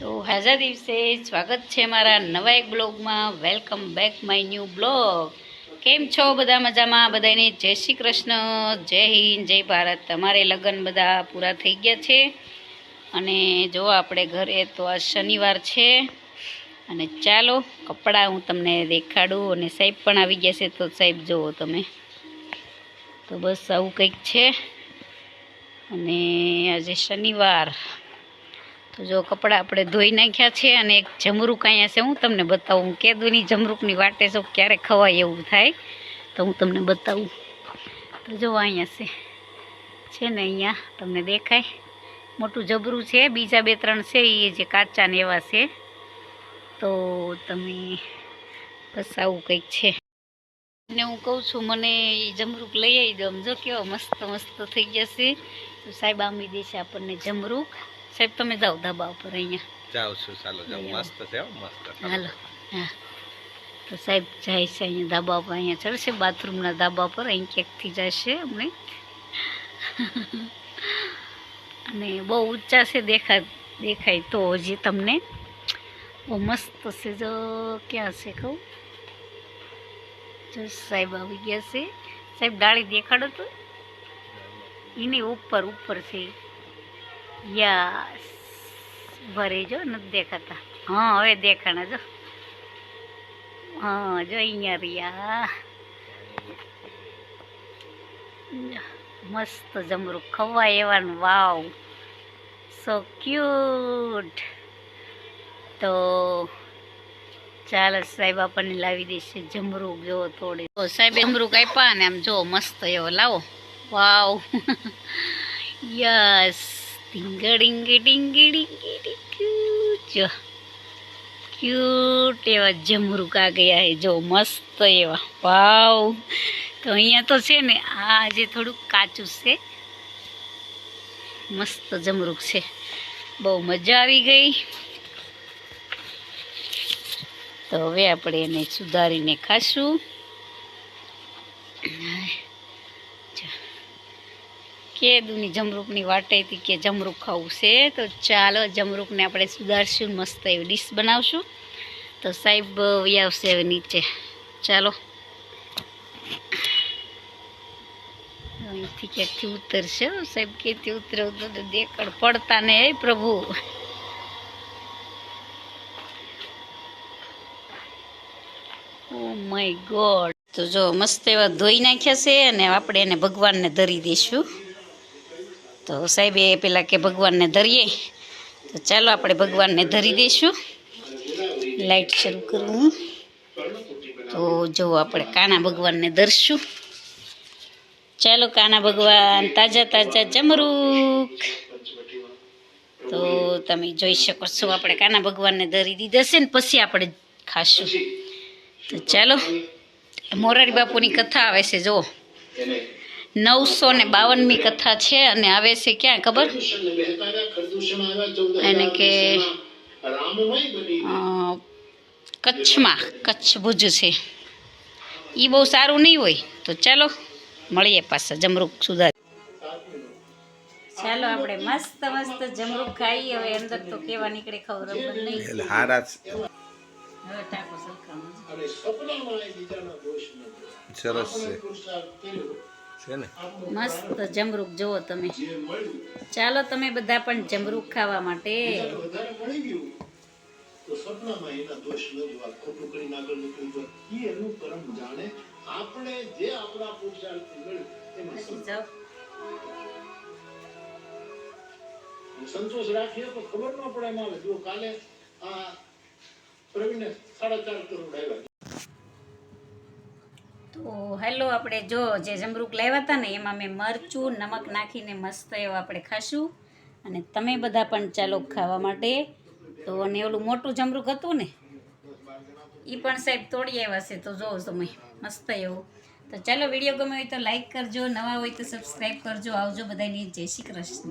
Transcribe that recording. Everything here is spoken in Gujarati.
તો હાજા દિવસે સ્વાગત છે મારા નવા એક બ્લોગમાં. Welcome back my new blog કેમ છો? બધા મજામાં? બધાને જય શ્રી કૃષ્ણ, જય હિન્દ, જય ભારત. તમારે લગ્ન બધા પૂરા થઈ ગયા છે? અને જો આપણે ઘરે તો આ શનિવાર છે. અને ચાલો, કપડાં હું તમને દેખાડું અને સાહેબ પણ આવી ગયા છે. તો સાહેબ, જુઓ તમે. તો બસ આવું કંઈક છે. અને આજે શનિવાર. તો જો કપડાં આપણે ધોઈ નાખ્યા છે અને એક જમરૂક અહીંયા છે, હું તમને બતાવું. હું કેદુની જમરૂકની વાટે છું ક્યારે ખવાય એવું થાય, તો હું તમને બતાવું. તો જો અહીંયા છે છે ને અહીંયા, તમને દેખાય. મોટું જબરું છે, બીજા બે ત્રણ છે એ જે કાચા ને એવા છે. તો તમે બસ આવું કંઈક છે. ને હું કહું છું, મને એ જમરૂક લઈ આવી દો. આમ જો કેવો મસ્ત મસ્ત થઈ જશે. તો સાહેબ આંબી દેશે આપણને જમરૂક. સાહેબ તમે જાઓ ધાબા ઉપર અહીંયા. જાઉં છું ચાલો જાઉં. મસ્ત છે મસ્ત. હાલો હા. તો સાહેબ જાય છે અહીંયા ધાબા ઉપર અહીંયા ચડશે બાથરૂમના ધાબા પર અહીં ક્યાંકથી જશે અમને? અને બહુ ઊંચા છે દેખા દેખાય તો હજી તમને. બહુ મસ્ત છે જો ક્યાં છે કહું? જો સાહેબ આવી ગયા છે. સાહેબ ડાળી દેખાડો તો. એની ઉપર ઉપર છે. યસ. ભરી જો, નથી દેખાતા. હા, હવે દેખાણા જો. હા, જો અહીંયા રહ્યા. મસ્ત જમરૂક. ખવાય એવાનું. વાવ. સો ક્યુટ તો ચાલો સાહેબ, આપણને લાવી દેશે જમરૂક. જો થોડી. તો સાહેબ, જમરૂક આપ્યા ને આમ જો, મસ્ત એવો. લાવો. વાવ. યસ. ટીંગડિંગી ડીંગી ડીંગી જો ક્યુટ એવા જમરૂક ગયા હે. જો, મસ્ત એવા. ભાવ તો અહીંયા તો છે ને, આ જે થોડુંક કાચું છે, મસ્ત જમરૂક છે. બહુ મજા આવી ગઈ. તો હવે આપણે એને સુધારીને ખાશું. કે દુની જમરૂકની વાટેથી કે જમરૂક ખાવું છે, તો ચાલો જમરૂકને આપણે સુધારશું, મસ્ત એવી ડીશ બનાવશું. તો સાહેબ આવશે હવે નીચે. ચાલો. અહીંથી ક્યાંકથી ઉતરશે સાહેબ ક્યાંથી ઉતરે ઉતરે દેખડ પડતા ને હે પ્રભુ. ઓ માય ગોડ તો જો મસ્ત એવા ધોઈ નાખ્યા છે અને આપણે એને ભગવાનને ધરી દઈશું. તો સાહેબે પેલા કે ભગવાનને ધરીએ. તો ચાલો આપણે ભગવાનને ધરી દઈશું. લાઈટ શરૂ કરું તો જો આપણે કાના ભગવાનને ધરશું. ચાલો કાના ભગવાન, તાજા તાજા જમરૂક તો તમે જોઈ શકો છો, આપણે કાના ભગવાનને ધરી દીધા છે ને પછી આપણે ખાશું. તો ચાલો, મોરારી બાપુની કથા આવે છે જો નવસો ને બાવનમી કથા છે અને આવે છે ક્યાં ખબર? એને કે કચ્છમાં કચ્છ ભુજ છે. એ બહુ સારું નહીં હોય તો ચાલો મળીએ પાછા જમરૂક સુધાર ચાલો આપણે મસ્ત મસ્ત જમરૂક ખાઈ હવે અંદર તો કેવા નીકળે ખબર નહીં. હારા. સરસ છે. મસ્ત જમરૂક જુઓ તમે. ચાલો તમે બધા પણ જમરૂક ખાવા માટે. સંતોષ રાખીએ તો ખબર ન પડે એમાં જો કાલે આ પ્રવીણ સાડા ચાર કરોડ આવ્યા તો હેલો આપણે જો જે જમરૂક લાવ્યા હતા ને, એમાં મેં મરચું, નમક નાખીને મસ્ત એવો આપણે ખાશું. અને તમે બધા પણ ચાલો ખાવા માટે. તો અને ઓલું મોટું જમરૂક હતું ને એ પણ સાહેબ તોડી આવ્યા છે. તો જોવો તમે, મસ્ત એવું. તો ચાલો વીડિયો ગમે હોય તો લાઈક કરજો, નવા હોય તો સબસ્ક્રાઈબ કરજો. આવજો બધાની. જય શ્રી કૃષ્ણ.